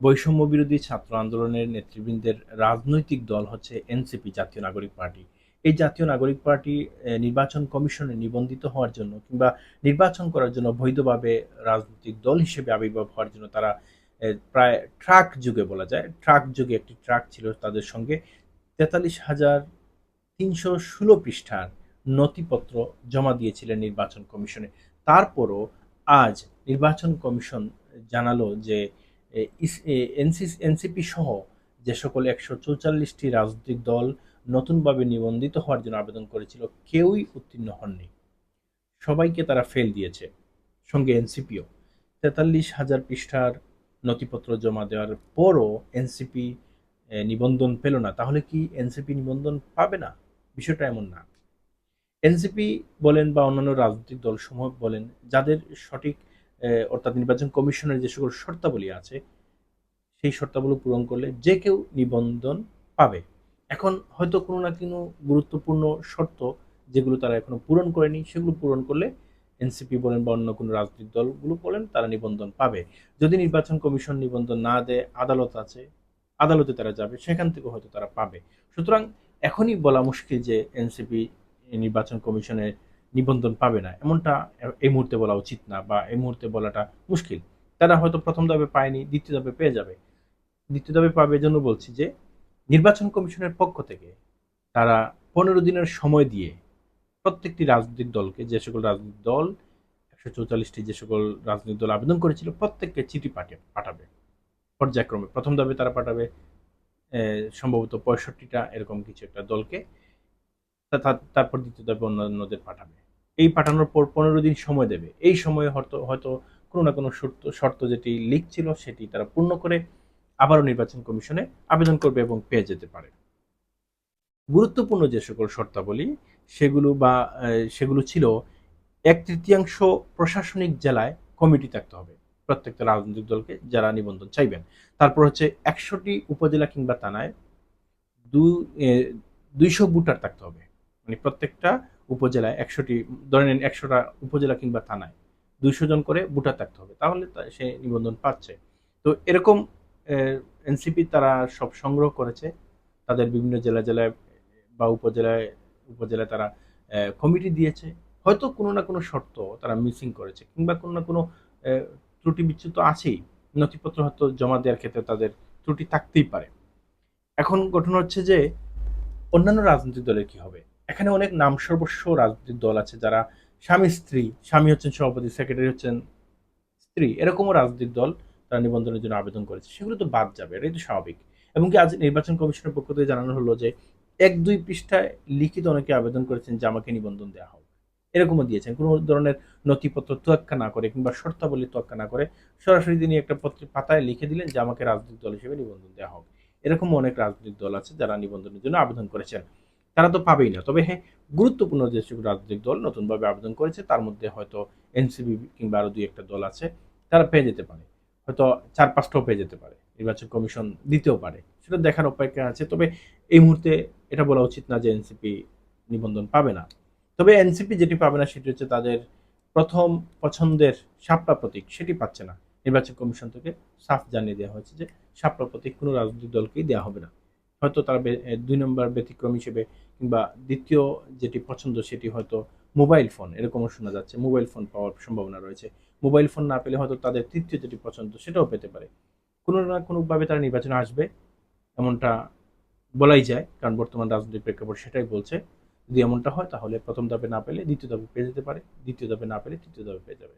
বৈষম্য বিরোধী ছাত্র আন্দোলনের নেতৃবৃন্দের রাজনৈতিক দল হচ্ছে এনসিপি, জাতীয় নাগরিক পার্টি। এই জাতীয় নাগরিক পার্টি নির্বাচন কমিশনে নিবন্ধিত হওয়ার জন্য কিংবা নির্বাচন করার জন্য বৈধভাবে রাজনৈতিক দল হিসেবে আবির্ভাব হওয়ার জন্য তারা প্রায় ট্রাক যুগে বলা যায়, ট্রাক যুগে একটি ট্রাক ছিল তাদের সঙ্গে তেতাল্লিশ হাজার তিনশো ষোলো পৃষ্ঠার নথিপত্র জমা দিয়েছিলেন নির্বাচন কমিশনে। তারপরও আজ নির্বাচন কমিশন জানালো যে এনসিপি সহ যে সকল একশো চৌচল্লিশটি রাজনৈতিক দল নতুনভাবে নিবন্ধিত হওয়ার জন্য আবেদন করেছিল, কেউই উত্তীর্ণ হননি। সবাইকে তারা ফেল দিয়েছে, সঙ্গে এনসিপিও। তেতাল্লিশ হাজার পৃষ্ঠার নথিপত্র জমা দেওয়ার পরও এনসিপি নিবন্ধন পেল না। তাহলে কি এনসিপি নিবন্ধন পাবে না? বিষয়টা এমন না। এনসিপি বলেন বা অন্যান্য রাজনৈতিক দলসমূহ বলেন, যাদের সঠিক অর্থাৎ নির্বাচন কমিশনের যে সকল শর্তাবলী আছে, সেই শর্তাবলী পূরণ করলে যে কেউ নিবন্ধন পাবে। এখন হয়তো কোনো না কোনো গুরুত্বপূর্ণ শর্ত যেগুলো তারা এখনও পূরণ করেনি, সেগুলো পূরণ করলে এনসিপি বলেন বা অন্য কোনো রাজনৈতিক দলগুলো বলেন, তারা নিবন্ধন পাবে। যদি নির্বাচন কমিশন নিবন্ধন না দেয়, আদালত আছে, আদালতে তারা যাবে, সেখান থেকে হয়তো তারা পাবে। সুতরাং এখনই বলা মুশকিল যে এনসিপি নির্বাচন কমিশনে নিবন্ধন পাবে না। এমনটা এই মুহূর্তে বলা উচিত না বা এই মুহূর্তে বলাটা মুশকিল। তারা হয়তো প্রথম ধাপে পায়নি, দ্বিতীয় ধাপে পেয়ে যাবে। দ্বিতীয় ধাপে পাবে এজন্য বলছি যে, নির্বাচন কমিশনের পক্ষ থেকে তারা পনেরো দিনের সময় দিয়ে প্রত্যেকটি রাজনৈতিক দলকে, যে সকল রাজনৈতিক দল, একশো চৌচল্লিশটি যে সকল রাজনৈতিক দল আবেদন করেছিল, প্রত্যেককে চিঠি পাঠিয়ে পাঠাবে। পর্যায়ক্রমে প্রথম ধাপে তারা পাঠাবে সম্ভবত পঁয়ষট্টিটা এরকম কিছু একটা দলকে। তারপর দ্বিতীয় ধাপে অন্যান্যদের পাঠাবে। এই পাঠানোর পর পনেরো দিন সময় দেবে। এই সময়ে হয়তো হয়তো কোনো না কোনো শর্ত শর্ত যেটি লিক ছিল সেটি তারা পূর্ণ করে আবারও নির্বাচন কমিশনে আবেদন করবে এবং পেয়ে যেতে পারে। গুরুত্বপূর্ণ যে সকল শর্তাবলী, সেগুলো বা সেগুলো ছিল এক তৃতীয়াংশ প্রশাসনিক জেলায় কমিটি থাকতে হবে। প্রত্যেকটা রাজনৈতিক দলকে যারা নিবন্ধন চাইবেন। তারপর হচ্ছে একশোটি উপজেলা কিংবা থানায় দু দুইশো ভোটার থাকতে হবে। মানে প্রত্যেকটা উপজেলায় একশোটি, ধরে নিন একশোটা উপজেলা কিংবা থানায় দুইশো জন করে ভোটার থাকতে হবে। তাহলে সে নিবন্ধন পাচ্ছে। তো এরকম এনসিপি তারা সব সংগ্রহ করেছে। তাদের বিভিন্ন জেলা জেলায় বা উপজেলায় উপজেলায় তারা কমিটি দিয়েছে। হয়তো কোনো না কোনো শর্ত তারা মিসিং করেছে কিংবা কোনো না কোনো ত্রুটি বিচ্যুত আছেই। নথিপত্র হয়তো জমা দেওয়ার ক্ষেত্রে তাদের ত্রুটি থাকতেই পারে। এখন গঠন হচ্ছে যে অন্যান্য রাজনৈতিক দলের কি হবে? এখানে অনেক নাম সর্বস্ব রাজনৈতিক দল আছে, যারা স্বামী, স্ত্রী, স্বামী হচ্ছেন সভাপতি, সেক্রেটারি হচ্ছেন স্ত্রী, এরকমও রাজনৈতিক দল তারা নিবন্ধনের জন্য আবেদন করেছে। সেগুলো তো বাদ যাবে, এটাই তো স্বাভাবিক। এবং কি আজ নির্বাচন কমিশনের পক্ষ থেকে জানানো হলো যে এক, দুই পৃষ্ঠায় লিখিত অনেকে আবেদন করেছেন যে আমাকে নিবন্ধন দেওয়া হোক। এরকমও দিয়েছেন, কোনো ধরনের নথিপত্র তোয়াক্কা না করে কিংবা শর্তাবলী তোয়াক্কা না করে সরাসরি তিনি একটা পত্র পাতায় লিখে দিলেন যে আমাকে রাজনৈতিক দল হিসেবে নিবন্ধন দেওয়া হোক। এরকম অনেক রাজনৈতিক দল আছে যারা নিবন্ধনের জন্য আবেদন করেছেন। তারা তো পাবেই না। তবে হ্যাঁ গুরুত্বপূর্ণ যে রাজনৈতিক দল নতুনভাবে আবেদন করেছে, তার মধ্যে হয়তো এনসিবি কিংবা আরও দুই একটা দল আছে, তারা পেয়ে যেতে পারে। হয়তো চার পাঁচটাও পেয়ে যেতে পারে, নির্বাচন কমিশন দিতেও পারে। সেটা দেখার অপেক্ষা আছে, তবে এই মুহূর্তে এটা বলা উচিত না যে এনসিপি নিবন্ধন পাবে না। তবে এনসিপি যেটি পাবে না, সেটি হচ্ছে তাদের প্রথম পছন্দের সাপলা প্রতীক, সেটি পাচ্ছে না। নির্বাচন কমিশন থেকে সাফ জানিয়ে দেওয়া হয়েছে যে সাপলা প্রতীক কোনো রাজনৈতিক দলকেই দেওয়া হবে না। হয়তো তারা দুই নম্বর ব্যতিক্রম হিসেবে কিংবা দ্বিতীয় যেটি পছন্দ সেটি হয়তো মোবাইল ফোন, এরকমও শোনা যাচ্ছে। মোবাইল ফোন পাওয়ার সম্ভাবনা রয়েছে। মোবাইল ফোন না পেলে হয়তো তাদের তৃতীয় যেটি পছন্দ সেটাও পেতে পারে। কোনো না কোনোভাবে তারা নির্বাচনে আসবে, এমনটা বলাই যায়, কারণ বর্তমান রাজনৈতিক প্রেক্ষাপট সেটাই বলছে। যদি এমনটা হয়, তাহলে প্রথম ধাপে না পেলে দ্বিতীয় ধাপে পেয়ে যেতে পারে, দ্বিতীয় ধাপে না পেলে তৃতীয় ধাপে পেয়ে যাবে।